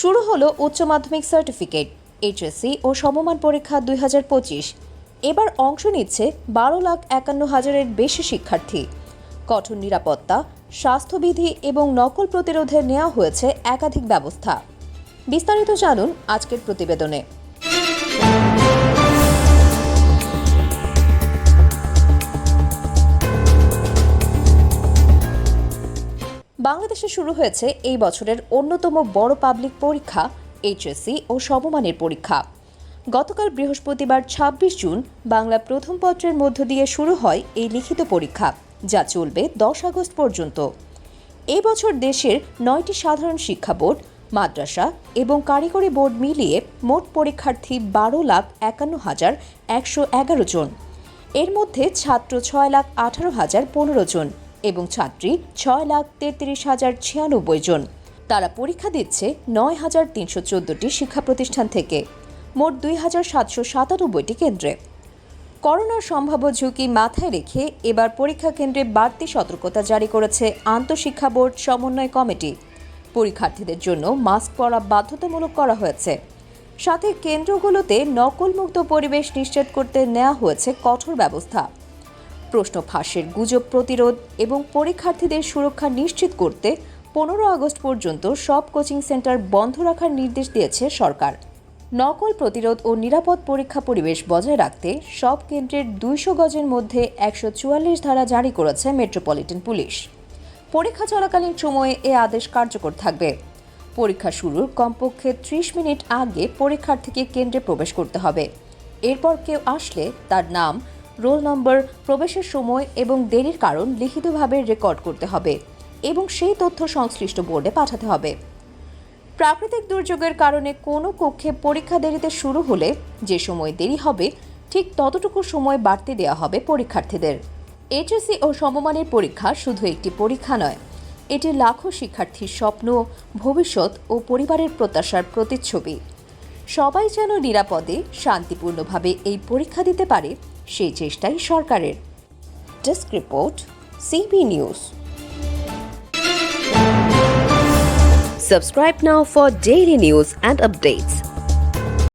শুরু হলো উচ্চ মাধ্যমিক সার্টিফিকেট, এইচএসসি ও সমমান পরীক্ষা দুই হাজার পঁচিশ। এবার অংশ নিচ্ছে বারো লাখ একান্ন হাজারের বেশি শিক্ষার্থী। কঠোর নিরাপত্তা, স্বাস্থ্যবিধি এবং নকল প্রতিরোধে নেওয়া হয়েছে একাধিক ব্যবস্থা। বিস্তারিত জানুন আজকের প্রতিবেদনে। বাংলাদেশে শুরু হয়েছে এই বছরের অন্যতম বড় পাবলিক পরীক্ষা, এইচএসসি ও সমমানের পরীক্ষা। গতকাল বৃহস্পতিবার ২৬ জুন বাংলা প্রথম পত্রের মধ্য দিয়ে শুরু হয় এই লিখিত পরীক্ষা, যা চলবে দশ আগস্ট পর্যন্ত। এই বছর দেশের নয়টি সাধারণ শিক্ষা বোর্ড, মাদ্রাসা এবং কারিগরি বোর্ড মিলিয়ে মোট পরীক্ষার্থী বারো লাখ একান্ন হাজার একশো এগারো জন। এর মধ্যে ছাত্র ছয় লাখ আঠারো হাজার পনেরো জন। এবং ছাত্রী ছয় লাখ তেত্রিশ হাজার ছিয়ানব্বই জন। তারা পরীক্ষা দিচ্ছে নয় হাজার তিনশো চোদ্দটি শিক্ষা প্রতিষ্ঠান থেকে, মোট দুই হাজার সাতশো সাতানব্বইটি কেন্দ্রে। করোনার সম্ভাব্য ঝুঁকি মাথায় রেখে এবার পরীক্ষা কেন্দ্রে বাড়তি সতর্কতা জারি করেছে আন্তঃশিক্ষা বোর্ড সমন্বয় কমিটি। পরীক্ষার্থীদের জন্য মাস্ক পরা বাধ্যতামূলক করা হয়েছে। সাথে কেন্দ্রগুলোতে নকলমুক্ত পরিবেশ নিশ্চিত করতে নেওয়া হয়েছে কঠোর ব্যবস্থা। প্রশ্ন ফাঁসের গুজব প্রতিরোধ এবং পরীক্ষার্থীদের সুরক্ষা নিশ্চিত করতে পনেরো আগস্ট পর্যন্ত সব কোচিং সেন্টার বন্ধ রাখার নির্দেশ দিয়েছে সরকার। নকল প্রতিরোধ ও নিরাপদ পরীক্ষা পরিবেশ বজায় রাখতে সব কেন্দ্রের দুইশো গজের মধ্যে একশো চুয়াল্লিশ ধারা জারি করেছে মেট্রোপলিটন পুলিশ। পরীক্ষা চলাকালীন সময়ে এ আদেশ কার্যকর থাকবে। পরীক্ষা শুরুর কমপক্ষে ত্রিশ মিনিট আগে পরীক্ষার্থীকে কেন্দ্রে প্রবেশ করতে হবে। এরপর কেউ আসলে তার নাম রোল নম্বর, প্রবেশের সময় এবং দেরির কারণ লিখিতভাবে রেকর্ড করতে হবে এবং সেই তথ্য সংশ্লিষ্ট বোর্ডে পাঠাতে হবে। প্রাকৃতিক দুর্যোগের কারণে কোনো কক্ষে পরীক্ষা দেরিতে শুরু হলে যে সময় দেরি হবে, ঠিক ততটুকু সময় বাড়তে দেওয়া হবে পরীক্ষার্থীদের। এইচএসসি ও সমমানের পরীক্ষা শুধু একটি পরীক্ষা নয়, এটি লাখো শিক্ষার্থীর স্বপ্ন, ভবিষ্যৎ ও পরিবারের প্রত্যাশার প্রতিচ্ছবি। সবাই যেন নিরাপদে, শান্তিপূর্ণভাবে এই পরীক্ষা দিতে পারে, সেই চেষ্টাই সরকারের desk report, CB news Subscribe now for daily news and updates.